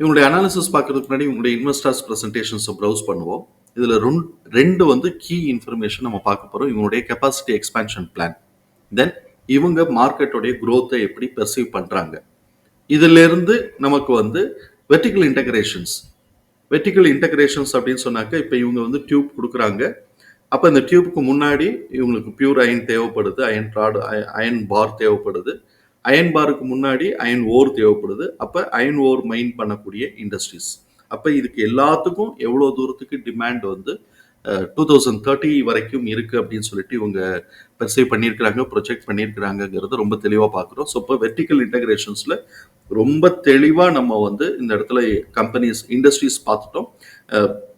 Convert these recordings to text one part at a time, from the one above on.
இவங்களுடைய அனாலிசிஸ் பார்க்கறதுக்கு முன்னாடி இவங்களுடைய இன்வெஸ்டர்ஸ் ப்ரெசன்டேஷன்ஸை ப்ரௌஸ் பண்ணுவோம். இதில் ரெண்டு வந்து கீ இன்ஃபர்மேஷன் நம்ம பார்க்க போகிறோம் இவங்களுடைய கெப்பாசிட்டி எக்ஸ்பான்ஷன் பிளான் தென் இவங்க மார்க்கெட்டோடைய குரோத்தை எப்படி பெர்சீவ் பண்ணுறாங்க இதிலிருந்து நமக்கு வந்து வெர்டிக்கல் இன்டகிரேஷன்ஸ் வெர்டிக்கல் இன்டகிரேஷன்ஸ் அப்படின்னு சொன்னாக்க இப்போ இவங்க வந்து டியூப் கொடுக்குறாங்க. அப்போ இந்த டியூப்க்கு முன்னாடி இவங்களுக்கு பியூர் அயன் தேவைப்படுது அயன் ராடு அயன் பார் தேவைப்படுது. அயன் பாருக்கு முன்னாடி அயன் ஓர் தேவைப்படுது. அப்போ அயன் ஓர் மைன் பண்ணக்கூடிய இண்டஸ்ட்ரீஸ். அப்போ இதுக்கு எல்லாத்துக்கும் எவ்வளோ தூரத்துக்கு டிமாண்ட் வந்து டூ தௌசண்ட் தேர்ட்டி வரைக்கும் இருக்குது அப்படின்னு சொல்லிட்டு இவங்க பெர்சைவ் பண்ணியிருக்கிறாங்க ப்ரொஜெக்ட் பண்ணியிருக்கிறாங்கங்கிறது ரொம்ப தெளிவாக பார்க்குறோம் ஸோ இப்போ வெர்டிக்கல் இன்டகிரேஷன்ஸில் ரொம்ப தெளிவாக நம்ம வந்து இந்த இடத்துல கம்பெனிஸ் இண்டஸ்ட்ரீஸ் பார்த்துட்டோம்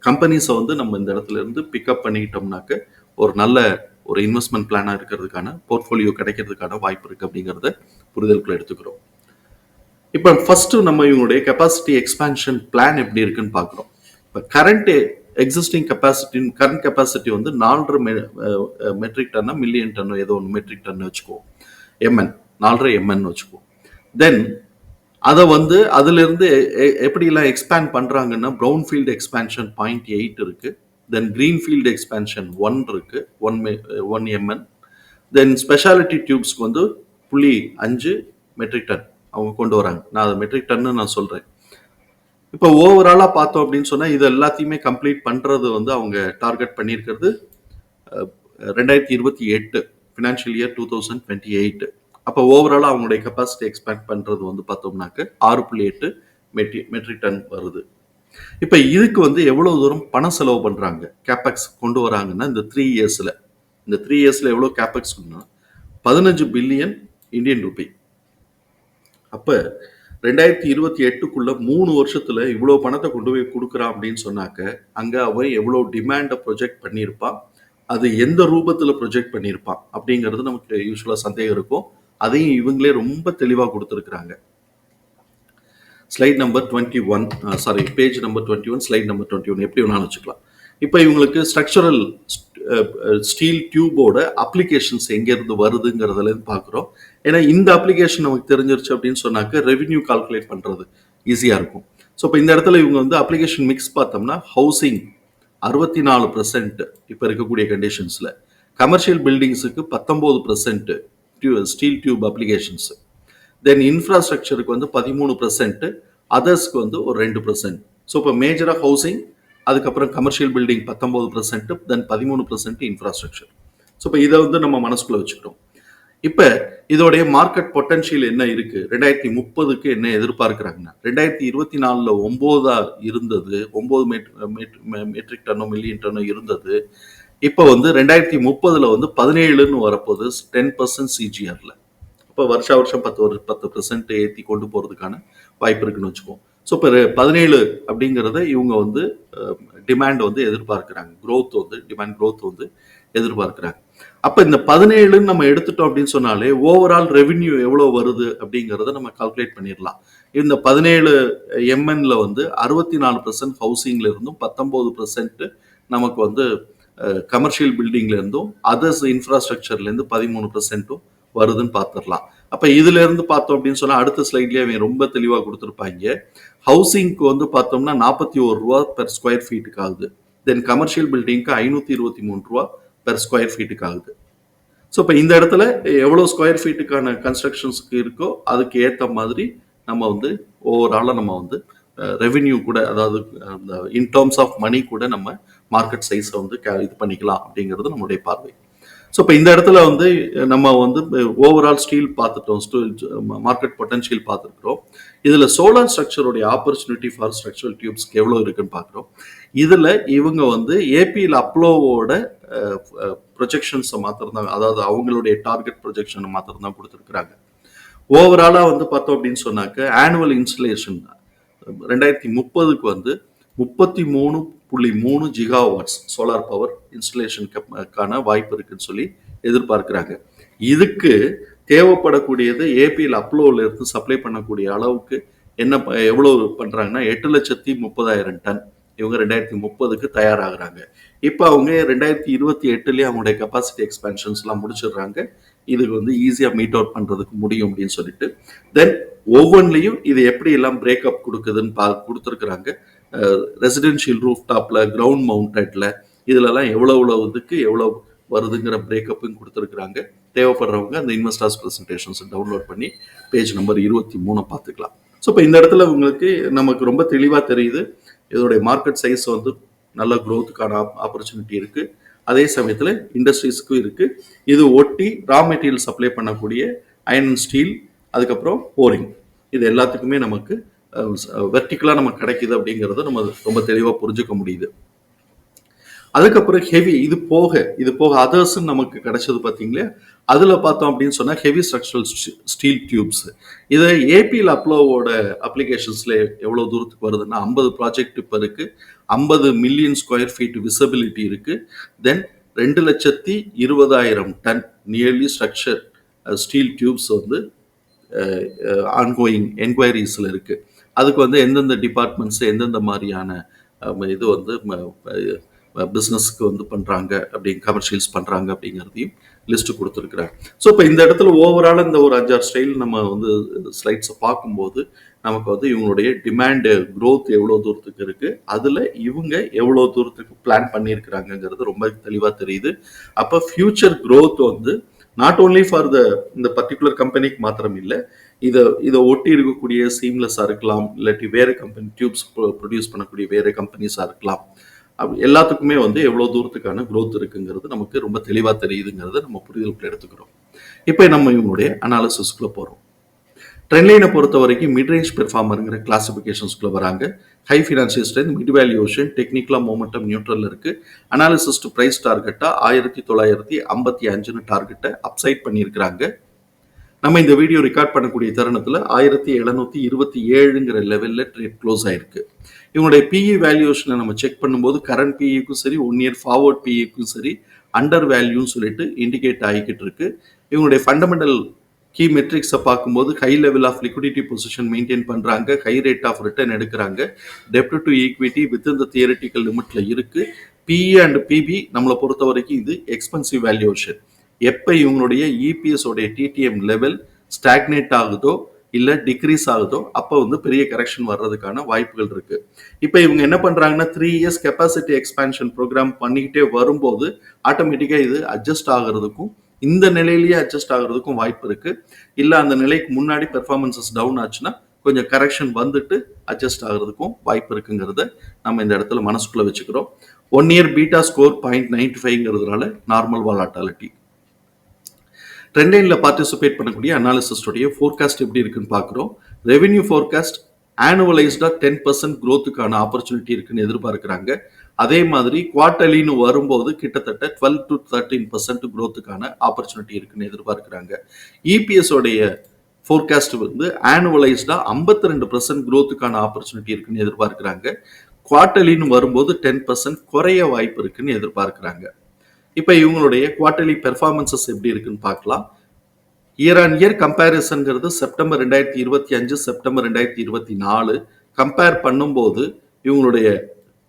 கம்பெனிஸை வந்து நம்ம இந்த இடத்துல இருந்து பிக்கப் பண்ணிக்கிட்டோம்னாக்க ஒரு நல்ல ஒரு இன்வெஸ்ட்மெண்ட் பிளானாக இருக்கிறதுக்கான போர்ட்ஃபோலியோ கிடைக்கிறதுக்கான வாய்ப்பு இருக்குது அப்படிங்கிறத புரிதலுக்குள்ள எடுத்துக்கிறோம். இப்போ ஃபஸ்ட்டு நம்ம இவங்களுடைய கெப்பாசிட்டி எக்ஸ்பான்ஷன் பிளான் எப்படி இருக்குன்னு பார்க்குறோம். இப்போ current existing capacity current capacity வந்து நாலரை மெட்ரிக் டன்னா மில்லியன் டன்னு ஏதோ ஒன்று மெட்ரிக் டன் வச்சுக்குவோம் எம்என் நாலரை எம்என் வச்சுக்குவோம் தென் அதை வந்து அதிலிருந்து எ- எப்படிலாம் எக்ஸ்பேண்ட் பண்ணுறாங்கன்னா brownfield expansion point eight இருக்கு. தென் க்ரீன்ஃபீல்டு எக்ஸ்பேன்ஷன் ஒன் இருக்கு one one MN then speciality டியூப்ஸ்க்கு வந்து புள்ளி அஞ்சு மெட்ரிக் டன் அவங்க கொண்டு வராங்க. நான் அதை மெட்ரிக் டன்னு நான் சொல்கிறேன் இப்போ ஓவராலாக பார்த்தோம் அப்படின்னு சொன்னால் இது எல்லாத்தையுமே கம்ப்ளீட் பண்ணுறது வந்து அவங்க டார்கெட் பண்ணியிருக்கிறது ரெண்டாயிரத்தி இருபத்தி எட்டு financial year two thousand twenty eight அப்போ ஓவராலாக அவங்களுடைய கெப்பாசிட்டி எக்ஸ்பேண்ட் பண்ணுறது வந்து பார்த்தோம்னாக்க ஆறு புள்ளி எட்டு மெட்ரி மெட்ரிக் டன் வருது. இப்போ இதுக்கு வந்து எவ்வளோ தூரம் பணம் செலவு பண்ணுறாங்க கேபெக்ஸ் கொண்டு வராங்கன்னா இந்த த்ரீ இயர்ஸில் இந்த த்ரீ இயர்ஸில் எவ்வளோ கேபெக்ஸ் பதினஞ்சு பில்லியன் இந்தியன் ரூபி அப்போ ரெண்டாயிரத்தி இருபத்தி எட்டுக்குள்ள மூணு வருஷத்துல இவ்வளோ பணத்தை கொண்டு போய் கொடுக்குறான் அப்படின்னு சொன்னாக்க அங்கே அவன் எவ்வளோ டிமாண்டை ப்ரொஜெக்ட் பண்ணியிருப்பான் அது எந்த ரூபத்தில் ப்ரொஜெக்ட் பண்ணியிருப்பான் அப்படிங்கிறது நமக்கு யூஸ்வலாக சந்தேகம் இருக்கும். அதையும் இவங்களே ரொம்ப தெளிவாக கொடுத்துருக்குறாங்க. Slide number twenty one sorry page number twenty one slide number twenty one எப்படி வேணாலும் வச்சுக்கலாம். இப்போ இவங்களுக்கு ஸ்ட்ரக்சரல் ஸ்டீல் uh, டியூபோட uh, அப்ளிகேஷன்ஸ் எங்கேருந்து வருதுங்கிறதுலேருந்து பார்க்குறோம். ஏன்னா இந்த அப்ளிகேஷன் நமக்கு தெரிஞ்சிருச்சு அப்படின்னு சொன்னாக்க ரெவின்யூ கால்குலேட் பண்ணுறது ஈஸியாக இருக்கும். ஸோ இப்போ இந்த இடத்துல இவங்க வந்து அப்ளிகேஷன் மிக்ஸ் பார்த்தோம்னா ஹவுசிங் அறுபத்தி நாலு பர்சன்ட் இப்போ இருக்கக்கூடிய கண்டிஷன்ஸில் கமர்ஷியல் பில்டிங்ஸுக்கு பத்தொம்போது percent due steel tube applications then இன்ஃப்ராஸ்ட்ரக்சருக்கு வந்து பதிமூணு பர்சன்ட் அதர்ஸ்க்கு வந்து ஒரு ரெண்டு பர்சன்ட் ஸோ இப்போ மேஜராக ஹவுசிங் அதுக்கப்புறம் கமர்ஷியல் பில்டிங் பத்தொம்போது பர்சன்ட் தென் பதிமூணு பர்சன்ட் இன்ஃப்ராஸ்ட்ரக்சர் ஸோ இப்போ இதை வந்து நம்ம மனசுக்குள்ள வச்சுக்கிட்டோம். இப்போ இதோடைய மார்க்கெட் பொட்டன்ஷியல் என்ன இருக்கு? ரெண்டாயிரத்தி முப்பதுக்கு என்ன எதிர்பார்க்குறாங்கன்னா ரெண்டாயிரத்தி இருபத்தி நாலில் ஒம்போதா இருந்தது ஒம்பது மெட்ரிக் டன்னோ மில்லியன் டன்னோ இருந்தது. இப்போ வந்து ரெண்டாயிரத்தி முப்பதில் வந்து பதினேழுன்னு வரப்போகுது டென் பர்சன்ட் சிஜிஆரில் இப்போ வருஷா வருஷம் பத்து ஒரு பத்து பர்சன்ட் ஏற்றி கொண்டு போகிறதுக்கான வாய்ப்பு இருக்குன்னு வச்சுக்கோம் ஸோ இப்போ பதினேழு அப்படிங்கிறத இவங்க வந்து டிமாண்ட் வந்து எதிர்பார்க்குறாங்க. க்ரோத் வந்து டிமாண்ட் க்ரோத் வந்து எதிர்பார்க்குறாங்க. அப்போ இந்த பதினேழுன்னு நம்ம எடுத்துட்டோம் அப்படின்னு சொன்னாலே ஓவரால் ரெவின்யூ எவ்வளோ வருது அப்படிங்கிறத நம்ம கால்குலேட் பண்ணிடலாம். இந்த பதினேழு எம்என்ல வந்து அறுபத்தி நாலு பர்சன்ட் ஹவுசிங்ல இருந்தும் பத்தொம்போது பர்சன்ட் நமக்கு வந்து கமர்ஷியல் பில்டிங்ல இருந்தும் அதர்ஸ் இன்ஃப்ராஸ்ட்ரக்சர்ல இருந்து பதிமூணு பர்சன்ட்டும் வருதுன்னு பார்த்துடலாம். அப்போ இதுல இருந்து பார்த்தோம் அப்படின்னு சொன்னால் அடுத்த ஸ்லைட்லயே அவன் ரொம்ப தெளிவாக கொடுத்துருப்பாங்க. ஹவுசிங்க்கு வந்து பார்த்தோம்னா நாற்பத்தி ஒரு ரூபா பெர் ஸ்கொயர் ஃபீட்டுக்கு ஆகுது. தென் கமர்ஷியல் பில்டிங்க்கு ஐநூற்றி இருபத்தி மூணு ரூபா பெர் ஸ்கொயர் ஃபீட்டுக்கு ஆகுது. ஸோ இப்போ இந்த இடத்துல எவ்வளோ ஸ்கொயர் ஃபீட்டுக்கான கன்ஸ்ட்ரக்ஷன்ஸ்க்கு இருக்கோ அதுக்கு ஏற்ற மாதிரி நம்ம வந்து ஓவராலாக நம்ம வந்து ரெவென்யூ கூட அதாவது இன் டேர்ம்ஸ் ஆஃப் மணி கூட நம்ம மார்க்கெட் சைஸை வந்து இது பண்ணிக்கலாம் அப்படிங்கிறது நம்மளுடைய பார்வை. ஸோ இப்போ இந்த இடத்துல வந்து நம்ம வந்து ஓவரால் ஸ்டீல் பார்த்துட்டோம். மார்க்கெட் பொட்டன்ஷியல் பார்த்துருக்குறோம். இதில் சோலார் ஸ்ட்ரக்சருடைய ஆப்பர்ச்சுனிட்டி ஃபார் ஸ்ட்ரக்சரல் டியூப்ஸ்க்கு எவ்வளோ இருக்குன்னு பார்க்குறோம். இதில் இவங்க வந்து ஏபியில் அப்ளோவோட ப்ரொஜெக்ஷன்ஸை மாத்திரம் அதாவது அவங்களுடைய டார்கெட் ப்ரொஜெக்ஷனை மாத்திரம்தான் கொடுத்துருக்குறாங்க. ஓவராலாக வந்து பார்த்தோம் அப்படின்னு சொன்னாக்க ஆனுவல் இன்ஸ்டலேஷன் ரெண்டாயிரத்தி முப்பதுக்கு வந்து முப்பத்தி மூணு புள்ளி மூணு ஜிகா வாட்ஸ் சோலார் பவர் இன்ஸ்டலேஷனுக்கான வாய்ப்பு இருக்குன்னு சொல்லி எதிர்பார்க்குறாங்க. இதுக்கு தேவைப்படக்கூடியது ஏபிஎல் அப்ளோவில் இருந்து சப்ளை பண்ணக்கூடிய அளவுக்கு என்ன ப- பண்ணுறாங்கன்னா எட்டு லட்சத்தி முப்பதாயிரம் டன் இவங்க ரெண்டாயிரத்தி முப்பதுக்கு தயாராகிறாங்க. இப்போ அவங்க ரெண்டாயிரத்தி இருபத்தி எட்டுலேயே அவங்களுடைய கெப்பாசிட்டி எக்ஸ்பென்ஷன்ஸ்லாம் முடிச்சிடுறாங்க. இதுக்கு வந்து ஈஸியாக மீட் அவுட் பண்ணுறதுக்கு முடியும் அப்படின்னு சொல்லிட்டு. தென் ஒவ்வொன்றிலையும் இது எப்படி எல்லாம் பிரேக்கப் கொடுக்குதுன்னு பா கொடுத்துருக்குறாங்க. ரெசிடென்ஷியல் ரூஃப் டாப்பில் கிரவுண்ட் மவுண்டட்ல இதுலலாம் எவ்வளோ எவ்வளோ இதுக்கு எவ்வளோ வருதுங்கிற பிரேக்கப்பும் கொடுத்துருக்குறாங்க. தேவைப்படுறவங்க அந்த இன்வெஸ்டர்ஸ் ப்ரெசன்டேஷன்ஸை டவுன்லோட் பண்ணி பேஜ் நம்பர் இருபத்தி மூணை பார்த்துக்கலாம். ஸோ இப்போ இந்த இடத்துல உங்களுக்கு நமக்கு ரொம்ப தெளிவாக தெரியுது. இதோடைய மார்க்கெட் சைஸ் வந்து நல்ல க்ரோத்துக்கான ஆப்பர்ச்சுனிட்டி இருக்குது அதே சமயத்தில் இண்டஸ்ட்ரீஸ்க்கும் இருக்குது இது ஒட்டி ரா மெட்டீரியல் சப்ளை பண்ணக்கூடிய அயன் ஸ்டீல் அதுக்கப்புறம் போரிங் இது எல்லாத்துக்குமே நமக்கு வெர்டிக்கலாக நமக்கு கிடைக்குது அப்படிங்கிறத நம்ம ரொம்ப தெளிவாக புரிஞ்சுக்க முடியுது. அதுக்கப்புறம் ஹெவி இது போக இது போக அதர்ஸ்ன்னு நமக்கு கிடைச்சது பார்த்தீங்களா அதில் பார்த்தோம் அப்படின்னு சொன்னால் ஹெவி ஸ்ட்ரக்சரல் ஸ்டீல் டியூப்ஸ் இதை ஏபியில் அப்ளோவோட அப்ளிகேஷன்ஸில் எவ்வளோ தூரத்துக்கு வருதுன்னா ஐம்பது ப்ராஜெக்ட் இப்போ இருக்குது ஐம்பது மில்லியன் ஸ்கொயர் ஃபீட் விசபிலிட்டி இருக்குது தென் ரெண்டு லட்சத்தி இருபதாயிரம் ton nearly structure steel tubes வந்து ஆன்கோயிங் என்கொயரிஸில் இருக்குது அதுக்கு வந்து எந்தெந்த டிபார்ட்மெண்ட்ஸ் எந்தெந்த மாதிரியான இது வந்து பிஸ்னஸ்க்கு வந்து பண்ணுறாங்க அப்படி கமர்ஷியல்ஸ் பண்ணுறாங்க அப்படிங்கிறதையும் லிஸ்ட்டு கொடுத்துருக்குறாங்க ஸோ இப்போ இந்த இடத்துல ஓவரால் இந்த ஒரு அஞ்சாறு ஸ்டைல் நம்ம வந்து ஸ்லைட்ஸை பார்க்கும்போது நமக்கு வந்து இவங்களுடைய டிமாண்டு க்ரோத் எவ்வளோ தூரத்துக்கு இருக்குது அதில் இவங்க எவ்வளோ தூரத்துக்கு பிளான் பண்ணியிருக்கிறாங்கங்கிறது ரொம்ப தெளிவாக தெரியுது. அப்போ ஃப்யூச்சர் க்ரோத் வந்து நாட் ஓன்லி ஃபார் த இந்த பர்டிகுலர் கம்பெனிக்கு மாத்திரம் இல்லை இதை இதை ஒட்டி இருக்கக்கூடிய சீம்லெஸ்ஸாக இருக்கலாம் இல்லாட்டி வேறு கம்பெனி டியூப்ஸ் ப்ரொடியூஸ் பண்ணக்கூடிய வேறு கம்பெனிஸாக இருக்கலாம். அப்படி எல்லாத்துக்குமே வந்து எவ்வளோ தூரத்துக்கான க்ரோத் இருக்குங்கிறது நமக்கு ரொம்ப தெளிவாக தெரியுதுங்கிறத நம்ம புரிதலுக்குள்ள எடுத்துக்கிறோம். இப்போ நம்ம இவங்களுடைய அனாலிசிஸ்க்குள்ளே போகிறோம் ட்ரெண்ட்லைனை பொறுத்த வரைக்கும் மிட்ரேஞ்ச் பெர்ஃபார்மருங்கிற கிளாசிஃபிகேஷன்ஸ்குள்ளே வராங்க. High financial strength mid valuation டெக்னிக்கலாக மூமெண்டம் நியூட்ரல் இருக்குது அனாலிசிஸ்ட் ப்ரைஸ் டார்கெட்டாக ஆயிரத்தி தொள்ளாயிரத்தி ஐம்பத்தி அஞ்சுன்னு டார்கெட்டை அப்சைட் பண்ணியிருக்கிறாங்க. நம்ம இந்த வீடியோ ரெக்கார்ட் பண்ணக்கூடிய தருணத்தில் ஆயிரத்தி எழுநூத்தி இருபத்தி ஏழுங்கிற லெவலில் ட்ரேட் க்ளோஸ் ஆயிருக்கு. இவங்களுடைய பிஇ வேல்யூஷனை நம்ம செக் பண்ணும்போது கரண்ட் பிஇக்கும் சரி ஒன் இயர் ஃபார்வர்ட் பிஇக்கும் சரி அண்டர் வேல்யூன்னு சொல்லிட்டு இண்டிகேட் ஆகிக்கிட்டு இருக்கு. இவங்களுடைய ஃபண்டமெண்டல் கீ மெட்ரிக்ஸை பார்க்கும்போது high level of liquidity position maintain பண்ணுறாங்க ஹை ரேட் ஆஃப் ரிட்டர்ன் எடுக்கிறாங்க. டெப்ட் டு ஈக்விட்டி வித் இந்த தியரட்டிக்கல் லிமிட்டில் இருக்குது பிஇ அண்ட் பிபி நம்மளை பொறுத்த வரைக்கும் இது எக்ஸ்பென்சிவ் வேல்யூஷன் எப்போ இவங்களுடைய இபிஎஸ் உடைய டிடிஎம் லெவல் ஸ்டாக்னேட் ஆகுதோ இல்லை டிக்ரீஸ் ஆகுதோ அப்போ வந்து பெரிய கரெக்ஷன் வர்றதுக்கான வாய்ப்புகள் இருக்கு. இப்போ இவங்க என்ன பண்ணுறாங்கன்னா three years capacity expansion programme பண்ணிக்கிட்டே வரும்போது ஆட்டோமேட்டிக்காக இது அட்ஜஸ்ட் ஆகுறதுக்கும் இந்த நிலையிலேயே அட்ஜஸ்ட் ஆகுறதுக்கும் வாய்ப்பு இருக்கு. இல்லை அந்த நிலைக்கு முன்னாடி பெர்ஃபார்மன்சஸ் டவுன் ஆச்சுன்னா கொஞ்சம் கரெக்ஷன் வந்துட்டு அட்ஜஸ்ட் ஆகுறதுக்கும் வாய்ப்பு இருக்குங்கிறத நம்ம இந்த இடத்துல மனசுக்குள்ள வச்சுக்கிறோம். One year beta score point ninety ஃபைவ்ங்கிறதுனால normal volatility ட்ரெண்ட்லைனில் பார்ட்டிசிபேட் பண்ணக்கூடிய அனாலிசிஸ்டுடைய ஃபோர்காஸ்ட் எப்படி இருக்குன்னு பார்க்குறோம். ரெவென்யூ ஃபோர்காஸ்ட் ஆனுவலைஸ்டாக டென் பர்சன்ட் க்ரோத்துக்கான ஆப்பர்ச்சுனிட்டி இருக்குன்னு எதிர்பார்க்குறாங்க. அதே மாதிரி குவார்டர்லின்னு வரும்போது கிட்டத்தட்ட டுவெல் டு தேர்ட்டீன் பர்சன்ட் க்ரோத்துக்கான ஆப்பர்ச்சுனிட்டி இருக்குன்னு எதிர்பார்க்குறாங்க. இபிஎஸ்ஸோடைய ஃபோர்காஸ்ட் வந்து ஆனுவலைஸ்டாக ஐம்பத்தி ரெண்டு பர்சன்ட் க்ரோத்துக்கான ஆப்பர்ச்சுனிட்டி இருக்குன்னு எதிர்பார்க்குறாங்க. குவார்டர்லின்னு வரும்போது டென் பர்சன்ட் குறைய வாய்ப்பு இருக்குன்னு எதிர்பார்க்குறாங்க. இப்போ இவங்களுடைய குவார்டர்லி பெர்ஃபார்மன்சஸ் எப்படி இருக்குன்னு பார்க்கலாம். இயர் ஆன் இயர் கம்பேரிசன்கிறது செப்டம்பர் ரெண்டாயிரத்தி இருபத்தி அஞ்சு செப்டம்பர் ரெண்டாயிரத்தி இருபத்தி நாலு. கம்பேர் பண்ணும்போது இவங்களுடைய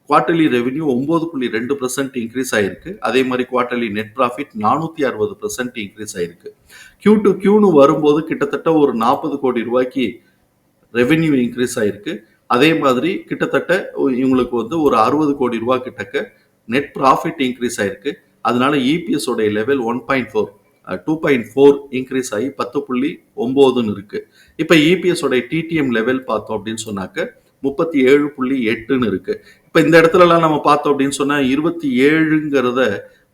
குவார்டர்லி ரெவென்யூ ஒம்பது புள்ளி ரெண்டு பர்சன்ட் இன்க்ரீஸ் ஆயிருக்கு. அதே மாதிரி குவார்டர்லி நெட் ப்ராஃபிட் நானூற்றி அறுபது பர்சன்ட் இன்க்ரீஸ் ஆயிருக்கு. கியூ டு கியூன்னு வரும்போது கிட்டத்தட்ட ஒரு நாற்பது கோடி ரூபாய்க்கு ரெவென்யூ இன்க்ரீஸ் ஆயிருக்கு. அதே மாதிரி கிட்டத்தட்ட இவங்களுக்கு வந்து ஒரு அறுபது கோடி ரூபா கிட்டக்க நெட் ப்ராஃபிட் இன்க்ரீஸ் ஆயிருக்கு. அதனால இபிஎஸ் உடைய level one point four two point four increase ஆகி பத்து புள்ளி ஒம்போதுன்னு இருக்கு. இப்போ இபிஎஸ் உடைய டிடிஎம் லெவல் பார்த்தோம் அப்படின்னு சொன்னாக்க முப்பத்தி ஏழு புள்ளி எட்டுன்னு இருக்கு. இப்போ இந்த இடத்துலலாம் நம்ம பார்த்தோம் அப்படின்னு சொன்னால் இருபத்தி ஏழுங்கிறத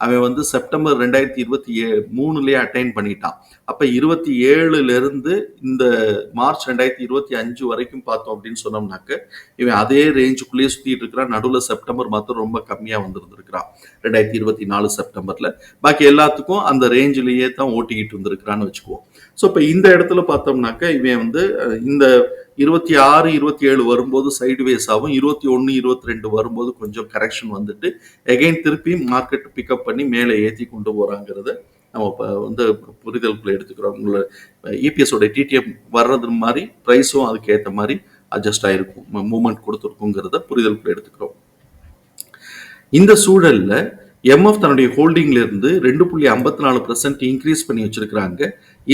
அவன் வந்து செப்டம்பர் ரெண்டாயிரத்தி இருபத்தி ஏ மூணுலேயே அட்டைன் பண்ணிட்டான். அப்போ இருபத்தி ஏழுலேருந்து இந்த மார்ச் ரெண்டாயிரத்தி இருபத்தி அஞ்சு வரைக்கும் பார்த்தோம் அப்படின்னு சொன்னோம்னாக்க இவன் அதே ரேஞ்சுக்குள்ளேயே சுற்றிட்டு இருக்கிறான். நடுவில் செப்டம்பர் மாத்திரம் ரொம்ப கம்மியாக வந்துருந்துருக்கிறான். ரெண்டாயிரத்தி இருபத்தி நாலு செப்டம்பரில். பாக்கி எல்லாத்துக்கும் அந்த ரேஞ்சிலேயே தான் ஓட்டிக்கிட்டு இருந்திருக்கிறான்னு வச்சுக்குவோம். ஸோ இப்போ இந்த இடத்துல பார்த்தோம்னாக்க இவன் வந்து இந்த இருபத்தி ஆறு இருபத்தி ஏழு வரும்போது சைடுவேஸ் ஆகும். இருபத்தி ஒன்று இருபத்தி ரெண்டு வரும்போது கொஞ்சம் கரெக்ஷன் வந்துட்டு எகைன் திருப்பி மார்க்கெட் பிக்கப் பண்ணி மேலே ஏற்றி கொண்டு போகிறாங்கிறத நம்ம இப்போ வந்து புரிதலுக்குள்ள எடுத்துக்கிறோம். உங்களோட இபிஎஸோட டிடிஎம் வர்றது மாதிரி ப்ரைஸும் அதுக்கேற்ற மாதிரி அட்ஜஸ்ட் ஆகிருக்கும் மூமெண்ட் கொடுத்துருக்குங்கிறத புரிதலுக்குள்ள எடுத்துக்கிறோம். இந்த சூழலில் எம்எஃப் தன்னுடைய ஹோல்டிங்ல இருந்து ரெண்டு புள்ளி ஐம்பத்தி நாலு பர்சன்ட் இன்க்ரீஸ் பண்ணி வச்சிருக்கிறாங்க.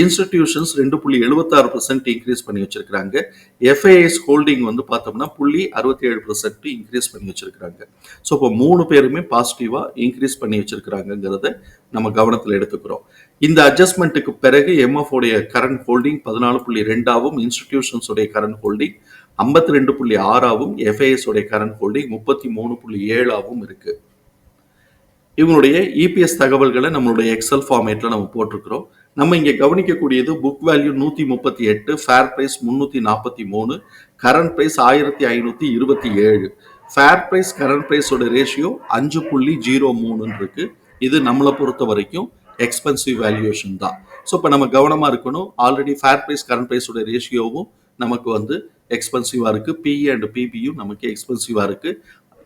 இன்ஸ்டிடியூஷன்ஸ் ரெண்டு புள்ளி எழுபத்தாறு பர்சன்ட் இன்க்ரீஸ் பண்ணி வச்சிருக்கிறாங்க. எஃப்ஐஎஸ் ஹோல்டிங் வந்து பார்த்தோம்னா புள்ளி அறுபத்தி ஏழு பர்சன்ட் இன்க்ரீஸ் பண்ணி வச்சிருக்கிறாங்க. ஸோ இப்போ மூணு பேருமே பாசிட்டிவாக இன்க்ரீஸ் பண்ணி வச்சிருக்கிறாங்கிறத நம்ம கவனத்தில் எடுத்துக்கிறோம். இந்த அட்ஜஸ்ட்மெண்ட்டுக்கு பிறகு எம்எஃப் உடைய கரண்ட் ஹோல்டிங் பதினாலு புள்ளி ரெண்டாவும் இன்ஸ்டிடியூஷன்ஸ் உடைய கரண்ட் ஹோல்டிங் ஐம்பத்தி ரெண்டு புள்ளி ஆறாவும் எஃப்ஐஎஸ் உடைய கரண்ட் ஹோல்டிங் முப்பத்தி மூணு புள்ளி ஏழாவும் இருக்கு. இவங்களுடைய இபிஎஸ் தகவல்களை நம்மளுடைய எக்ஸல் ஃபார்மேட்டில் நம்ம போட்டிருக்கிறோம். நம்ம இங்கே கவனிக்கக்கூடியது புக் வேல்யூ நூற்றி முப்பத்தி எட்டு ஃபேர் ப்ரைஸ் முந்நூற்றி நாற்பத்தி மூணு கரண்ட் ப்ரைஸ் ஆயிரத்தி ஐநூற்றி இருபத்தி ஏழு ஃபேர் பிரைஸ் கரண்ட் ப்ரைஸோட ரேஷியோ அஞ்சு புள்ளி ஜீரோ மூணுன்னு இருக்கு இது நம்மளை பொறுத்த வரைக்கும் எக்ஸ்பென்சிவ் வேல்யூவேஷன் தான். ஸோ இப்போ நம்ம கவனமாக இருக்கணும். ஆல்ரெடி ஃபேர் ப்ரைஸ் கரண்ட் ப்ரைஸோட ரேஷியோவும் நமக்கு வந்து எக்ஸ்பென்சிவாக இருக்குது பிஇ அண்ட் பிபியும் நமக்கு எக்ஸ்பென்சிவாக இருக்குது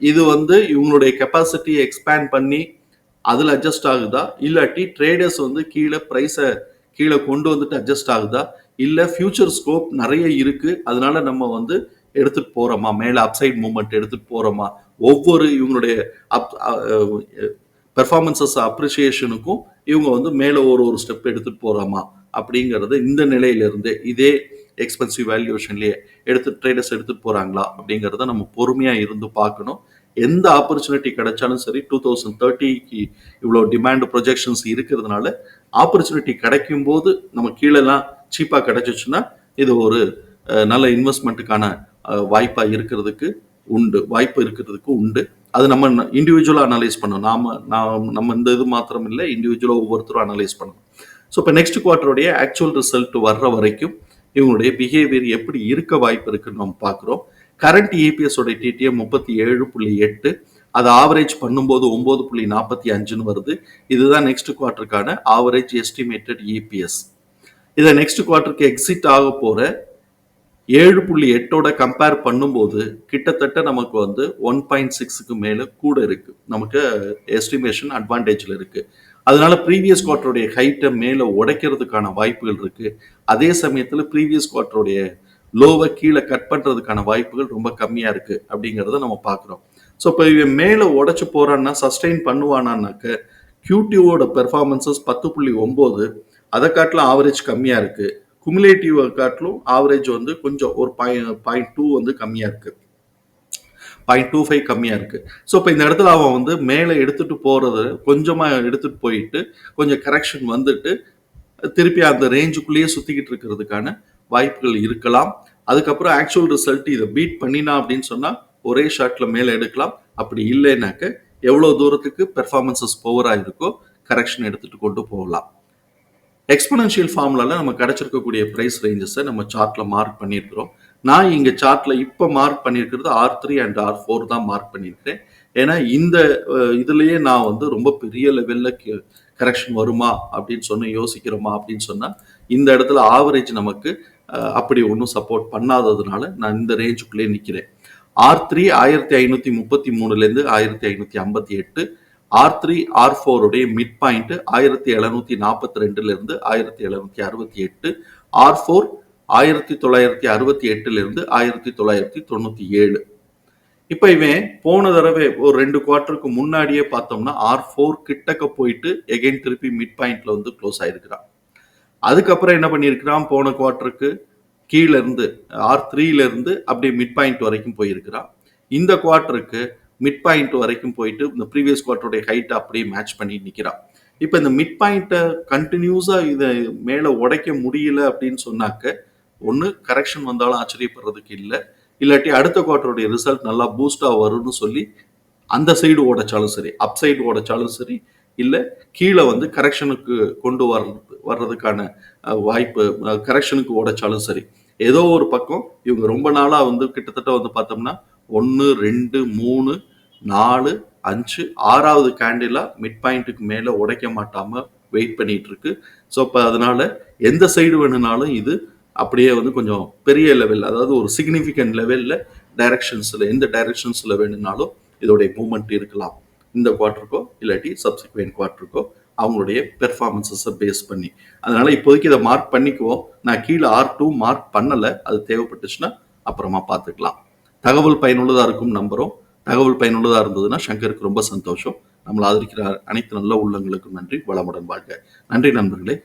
இது வந்து இவங்களுடைய கெப்பாசிட்டியை எக்ஸ்பேண்ட் பண்ணி அதில் அட்ஜஸ்ட் ஆகுதா? இல்லாட்டி ட்ரேடர்ஸ் வந்து கீழே ப்ரைஸை கீழே கொண்டு வந்துட்டு அட்ஜஸ்ட் ஆகுதா? இல்லை ஃபியூச்சர் ஸ்கோப் நிறைய இருக்குது அதனால நம்ம வந்து எடுத்துகிட்டு போகிறோமா மேலே அப்சைட் மூமெண்ட் எடுத்துட்டு போகிறோமா ஒவ்வொரு இவங்களுடைய அப் பெர்ஃபார்மன்சஸ் அப்ரிசியேஷனுக்கும் இவங்க வந்து மேலே ஒரு ஒரு ஸ்டெப் எடுத்துகிட்டு போகிறாமா அப்படிங்கிறது இந்த நிலையிலிருந்து இதே எக்ஸ்பென்சிவ் வேல்யூவேஷன்லேயே எடுத்து ட்ரேடர்ஸ் எடுத்துகிட்டு போகிறாங்களா அப்படிங்கிறத நம்ம பொறுமையாக இருந்து பார்க்கணும். எந்த ஆப்பர்ச்சுனிட்டி கிடைச்சாலும் சரி டூ தௌசண்ட் தேர்ட்டிக்கு இவ்வளோ டிமாண்ட் ப்ரொஜெக்ஷன்ஸ் இருக்கிறதுனால ஆப்பர்ச்சுனிட்டி கிடைக்கும் போது நம்ம கீழெல்லாம் சீப்பாக கிடைச்சிச்சுன்னா இது ஒரு நல்ல இன்வெஸ்ட்மெண்ட்டுக்கான வாய்ப்பாக இருக்கிறதுக்கு உண்டு. வாய்ப்பு இருக்கிறதுக்கு உண்டு. அது நம்ம இண்டிவிஜுவலாக அனலைஸ் பண்ணணும். நாம நாம் நம்ம இந்த இது மாத்திரம் இல்லை இண்டிவிஜுவலாக ஒவ்வொருத்தரும் அனலைஸ் பண்ணணும். ஸோ இப்போ நெக்ஸ்ட் குவார்ட்டருடைய ஆக்சுவல் ரிசல்ட் வர்ற வரைக்கும் இவங்களுடைய பிஹேவியர் எப்படி இருக்க வாய்ப்பு இருக்குன்னு நம்ம பார்க்குறோம். கரண்ட் இபிஎஸோட டிடிஎம் முப்பத்தி ஏழு புள்ளி எட்டு அதை ஆவரேஜ் பண்ணும்போது ஒன்பது புள்ளி நாற்பத்தி அஞ்சுன்னு வருது. இதுதான் நெக்ஸ்ட் குவார்ட்டருக்கான ஆவரேஜ் எஸ்டிமேட்டட் இபிஎஸ் இதை நெக்ஸ்ட் குவார்ட்டருக்கு எக்ஸிட் ஆக போற ஏழு புள்ளி எட்டோட கம்பேர் பண்ணும்போது கிட்டத்தட்ட நமக்கு வந்து ஒன் பாயிண்ட் சிக்ஸுக்கு மேலே கூட இருக்கு. நமக்கு எஸ்டிமேஷன் அட்வான்டேஜில் இருக்கு. அதனால ப்ரீவியஸ் குவார்ட்டருடைய ஹைட்டை மேலே உடைக்கிறதுக்கான வாய்ப்புகள் இருக்கு. அதே சமயத்தில் ப்ரீவியஸ் குவார்ட்டருடைய லோவை கீழே கட் பண்ணுறதுக்கான வாய்ப்புகள் ரொம்ப கம்மியாக இருக்குது அப்படிங்கிறத நம்ம பார்க்குறோம். ஸோ இப்போ இவன் மேலே உடச்சி போகிறான்னா சஸ்டெயின் பண்ணுவானான்னாக்க கியூடிஓட பெர்ஃபார்மன்சஸ் பத்து புள்ளி ஒம்பது அதை காட்டிலும் ஆவரேஜ் கம்மியாக இருக்குது குமுலேட்டிவை காட்டிலும் ஆவரேஜ் வந்து கொஞ்சம் ஒரு பாயிண்ட் பாயிண்ட் டூ வந்து கம்மியாக இருக்குது பாயிண்ட் டூ ஃபைவ் கம்மியாக இருக்குது ஸோ இப்போ இந்த இடத்துல அவன் வந்து மேலே எடுத்துகிட்டு போகிறது கொஞ்சமாக எடுத்துகிட்டு போயிட்டு கொஞ்சம் கரெக்ஷன் வந்துட்டு திருப்பி அந்த ரேஞ்சுக்குள்ளேயே சுற்றிக்கிட்டு இருக்கிறதுக்கான வாய்ப்புகள் இருக்கலாம். அதுக்கப்புறம் ஆக்சுவல் ரிசல்ட் இதை பீட் பண்ணினா அப்படின்னு சொன்னால் ஒரே ஷாட்டில் மேலே எடுக்கலாம். அப்படி இல்லைனாக்க எவ்வளோ தூரத்துக்கு பெர்ஃபார்மன்சஸ் பவராக இருக்கோ கரெக்ஷன் எடுத்துகிட்டு கொண்டு போகலாம். எக்ஸ்பனன்ஷியல் ஃபார்முலாவில் நம்ம கிடச்சிருக்கக்கூடிய ப்ரைஸ் ரேஞ்சஸை நம்ம சார்ட்டில் மார்க் பண்ணியிருக்கிறோம். நான் இங்கே சார்ட்டில் இப்போ மார்க் பண்ணியிருக்கிறது R three and R four தான் மார்க் பண்ணியிருக்கிறேன். ஏன்னா இந்த இதுலேயே நான் வந்து ரொம்ப பெரிய லெவலில் கரெக்ஷன் வருமா அப்படின்னு சொன்ன யோசிக்கிறோமா அப்படின்னு சொன்னால் இந்த இடத்துல ஆவரேஜ் நமக்கு அப்படி ஒன்றும் சப்போர்ட் பண்ணாததுனால நான் இந்த ரேஞ்சுக்குள்ளே நிற்கிறேன் ஆர் த்ரீ ஆயிரத்தி ஐநூற்றி முப்பத்தி மூணுலேருந்து ஆயிரத்தி ஐநூற்றி ஐம்பத்தி எட்டு ஆர் த்ரீ ஆர் ஃபோருடைய மிட் பாயிண்ட் ஆயிரத்தி எழுநூத்தி நாற்பத்தி ரெண்டுலேருந்து ஆயிரத்தி எழுநூத்தி அறுபத்தி எட்டு ஆர் ஃபோர் ஆயிரத்தி தொள்ளாயிரத்தி அறுபத்தி எட்டுலேருந்து ஆயிரத்தி தொள்ளாயிரத்தி தொண்ணூற்றி ஏழு. இப்போ இவன் போன தடவை ஒரு ரெண்டு குவார்ட்டருக்கு முன்னாடியே பார்த்தோம்னா ஆர் ஃபோர் கிட்டக்க போயிட்டு எகைன் திருப்பி மிட் பாயிண்ட்ல வந்து க்ளோஸ் ஆயிருக்கிறான். அதுக்கப்புறம் என்ன பண்ணியிருக்கிறான்? போன குவார்ட்டருக்கு கீழே இருந்து ஆர் த்ரீல இருந்து அப்படியே மிட் பாயிண்ட் வரைக்கும் போயிருக்கிறான். இந்த குவார்ட்டருக்கு மிட் பாயிண்ட் வரைக்கும் போயிட்டு இந்த ப்ரீவியஸ் குவார்ட்டருடைய ஹைட்டை அப்படியே மேட்ச் பண்ணி நிற்கிறான் இப்போ இந்த மிட் பாயிண்ட்டை கண்டினியூஸாக இதை மேலே உடைக்க முடியல அப்படின்னு சொன்னாக்க ஒன்று கரெக்ஷன் வந்தாலும் ஆச்சரியப்படுறதுக்கு இல்லை. இல்லாட்டி அடுத்த குவார்ட்டருடைய ரிசல்ட் நல்லா பூஸ்டாக வரும்னு சொல்லி அந்த சைடு ஓடைச்சாலும் சரி அப் சைடு ஓடைச்சாலும் சரி இல்லை கீழே வந்து கரெக்ஷனுக்கு கொண்டு வர்றது வர்றதுக்கான வாய்ப்பு கரெக்ஷனுக்கு உடைச்சாலும் சரி. ஏதோ ஒரு பக்கம் இவங்க ரொம்ப நாளாக வந்து கிட்டத்தட்ட வந்து பார்த்தோம்னா ஒன்று ரெண்டு மூணு நாலு அஞ்சு ஆறாவது கேண்டிலாக மிட் பாயிண்ட்டுக்கு மேலே உடைக்க மாட்டாமல் வெயிட் பண்ணிட்டு இருக்கு ஸோ இப்போ அதனால எந்த சைடு வேணும்னாலும் இது அப்படியே வந்து கொஞ்சம் பெரிய லெவல் அதாவது ஒரு சிக்னிஃபிகண்ட் லெவலில் டைரக்ஷன்ஸில் எந்த டைரக்ஷன்ஸில் வேணும்னாலும் இதோடைய மூமெண்ட் இருக்கலாம். இந்த குவார்ட்டருக்கோ இல்லாட்டி சப்சிக்வெண்ட் குவார்ட்டருக்கோ அவங்களுடைய பெர்ஃபார்மன்ஸஸை பேஸ் பண்ணி. அதனால இப்போதைக்கு இதை மார்க் பண்ணிக்குவோம். நான் கீழே ஆர் டூ மார்க் பண்ணலை. அது தேவைப்பட்டுச்சுன்னா அப்புறமா பார்த்துக்கலாம். தகவல் பயனுள்ளதாக இருக்கும் நம்புகிறோம் தகவல் பயனுள்ளதாக இருந்ததுன்னா சங்கருக்கு ரொம்ப சந்தோஷம். நம்மளை ஆதரிக்கிற அனைத்து நல்ல உள்ளங்களுக்கும் நன்றி. வளமுடன் வாழ்க. நன்றி நண்பர்களே.